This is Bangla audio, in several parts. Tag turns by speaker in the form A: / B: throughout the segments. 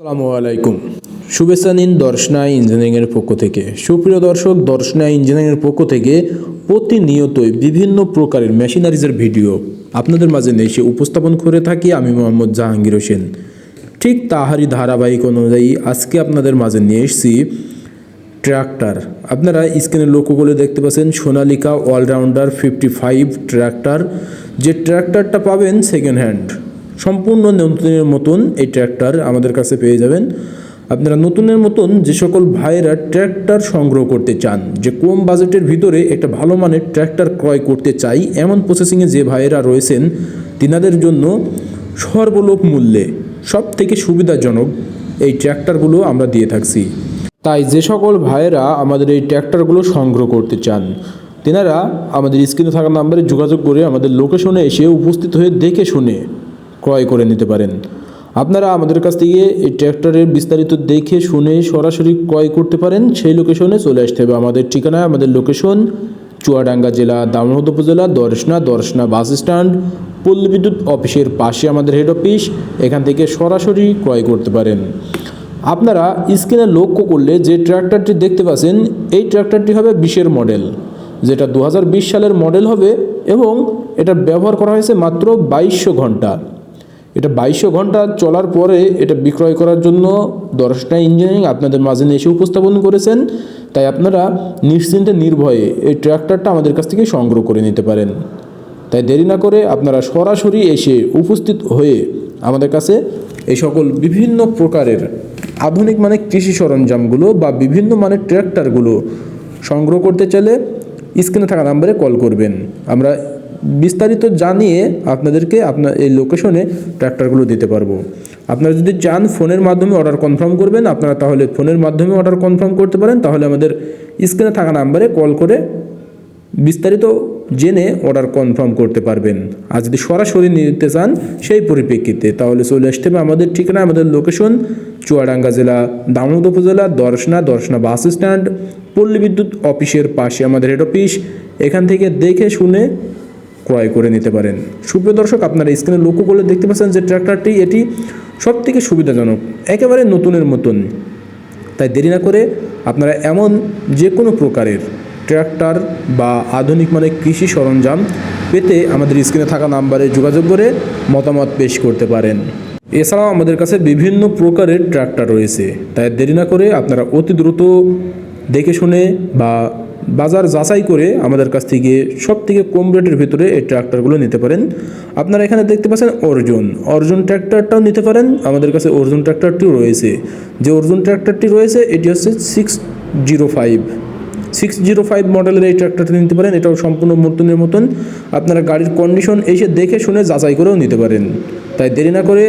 A: আসসালামু আলাইকুম। শুভেচ্ছা নিন দর্শনা ইঞ্জিনিয়ারিংয়ের পক্ষ থেকে। সুপ্রিয় দর্শক দর্শনা ইঞ্জিনিয়ারিংয়ের পক্ষ থেকে প্রতিনিয়তই বিভিন্ন প্রকারের মেশিনারিজের ভিডিও আপনাদের মাঝে এসে উপস্থাপন করে থাকি আমি মোহাম্মদ জাহাঙ্গীর হোসেন। ঠিক তাহারই ধারাবাহিক অনুযায়ী আজকে আপনাদের মাঝে নিয়ে এসেছি ট্র্যাক্টর। আপনারা স্ক্রিনে লক্ষ্য করে দেখতে পাচ্ছেন Sonalika allrounder fifty five tractor. যে ট্র্যাক্টরটা পাবেন সেকেন্ড হ্যান্ড সম্পূর্ণ নতুনের মতন এই ট্র্যাক্টর আমাদের কাছে পেয়ে যাবেন। আপনারা নতুনের মতন যে সকল ভাইয়েরা ট্র্যাক্টর সংগ্রহ করতে চান, যে কম বাজেটের ভিতরে একটা ভালো মানের ট্র্যাক্টর ক্রয় করতে চাই, এমন প্রসেসিংয়ে যে ভাইয়েরা রয়েছেন, তিনাদের জন্য সর্বলোক মূল্যে সব থেকে সুবিধাজনক এই ট্র্যাক্টরগুলো আমরা দিয়ে থাকছি। তাই যে সকল ভাইয়েরা আমাদের এই ট্র্যাক্টরগুলো সংগ্রহ করতে চান, তেনারা আমাদের স্ক্রিনে থাকা নাম্বারে যোগাযোগ করে আমাদের লোকেশনে এসে উপস্থিত হয়ে দেখে শুনে ক্রয় করে নিতে পারেন। আপনারা আমাদের কাছ থেকে এই ট্র্যাক্টরের বিস্তারিত দেখে শুনে সরাসরি ক্রয় করতে পারেন। সেই লোকেশনে চলে আসতে হবে আমাদের ঠিকানায়। আমাদের লোকেশন চুয়াডাঙ্গা জেলা দামোহদ উপজেলা, দর্শনা দর্শনা বাস স্ট্যান্ড, পল্লী বিদ্যুৎ অফিসের পাশে আমাদের হেড অফিস এখান থেকে সরাসরি ক্রয় করতে পারেন। আপনারা স্ক্রিনে লক্ষ্য করলে যে ট্র্যাক্টরটি দেখতে পাচ্ছেন, এই ট্র্যাক্টরটি হবে বিশের মডেল যেটা দু হাজার বিশ সালের মডেল হবে এবং এটা ব্যবহার করা হয়েছে মাত্র বাইশশো ঘণ্টা। এটা বাইশশো ঘণ্টা চলার পরে এটা বিক্রয় করার জন্য দশটা ইঞ্জিনিয়ারিং আপনাদের মাঝে এসে উপস্থাপন করেছেন। তাই আপনারা নিশ্চিন্তে নির্ভয়ে এই ট্র্যাক্টরটা আমাদের কাছ থেকে সংগ্রহ করে নিতে পারেন। তাই দেরি না করে আপনারা সরাসরি এসে উপস্থিত হয়ে আমাদের কাছে এই সকল বিভিন্ন প্রকারের আধুনিক মানে কৃষি সরঞ্জামগুলো বা বিভিন্ন মানের ট্র্যাক্টরগুলো সংগ্রহ করতে চাইলে স্ক্রিনে থাকা নাম্বারে কল করবেন। আমরা বিস্তারিত জানিয়ে আপনাদেরকে আপনার এই লোকেশনে ট্র্যাক্টরগুলো দিতে পারব। আপনারা যদি চান ফোনের মাধ্যমে অর্ডার কনফার্ম করবেন, আপনারা তাহলে ফোনের মাধ্যমে অর্ডার কনফার্ম করতে পারেন, তাহলে আমাদের স্ক্রিনে থাকা নাম্বারে কল করে বিস্তারিত জেনে অর্ডার কনফার্ম করতে পারবেন। আর যদি সরাসরি নিতে চান, সেই পরিপ্রেক্ষিতে তাহলে চলে আসতে হবে আমাদের ঠিকানা, আমাদের লোকেশন চুয়াডাঙ্গা জেলা, দামোদ উপজেলা, দর্শনা দর্শনা বাস স্ট্যান্ড, পল্লী বিদ্যুৎ অফিসের পাশে আমাদের হেড অফিস এখান থেকে দেখে শুনে ক্রয় করে নিতে পারেন। সুপ্রিয় দর্শক, আপনারা স্ক্রিনে লক্ষ্য করলে দেখতে পাচ্ছেন যে ট্র্যাক্টরটি এটি সব থেকে সুবিধাজনক, একেবারে নতুনের মতন। তাই দেরি না করে আপনারা এমন যে কোনো প্রকারের ট্র্যাক্টর বা আধুনিক মানের কৃষি সরঞ্জাম পেতে আমাদের স্ক্রিনে থাকা নাম্বারে যোগাযোগ করে মতামত পেশ করতে পারেন। এছাড়াও আমাদের কাছে বিভিন্ন প্রকারের ট্র্যাক্টর রয়েছে। তাই দেরি না করে আপনারা অতি দ্রুত দেখে শুনে বা বাজার যাচাই করে আমাদের কাছ থেকে সব থেকে কম রেটের ভিতরে এই ট্র্যাক্টরগুলো নিতে পারেন। আপনারা এখানে দেখতে পাচ্ছেন অর্জুন। অর্জুন ট্র্যাক্টরটাও নিতে পারেন। আমাদের কাছে অর্জুন ট্র্যাক্টরটিও রয়েছে। যে অর্জুন ট্র্যাক্টরটি রয়েছে, এটি হচ্ছে six zero five six zero five মডেলের এই ট্র্যাক্টরটি নিতে পারেন। এটাও সম্পূর্ণ নতুনের মতন। আপনারা গাড়ির কন্ডিশন এসে দেখে শুনে যাচাই করেও নিতে পারেন। তাই দেরি না করে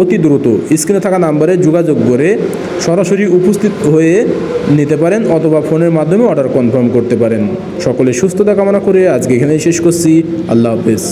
A: অতি দ্রুত। স্ক্রিনে থাকা নাম্বারে যোগাযোগ করে সরাসরি উপস্থিত হয়ে নিতে পারেন অথবা ফোনের মাধ্যমে অর্ডার কনফার্ম করতে পারেন। সকলে সুস্থতা কামনা করে আজকে এখানেই শেষ করছি। আল্লাহ হাফেজ।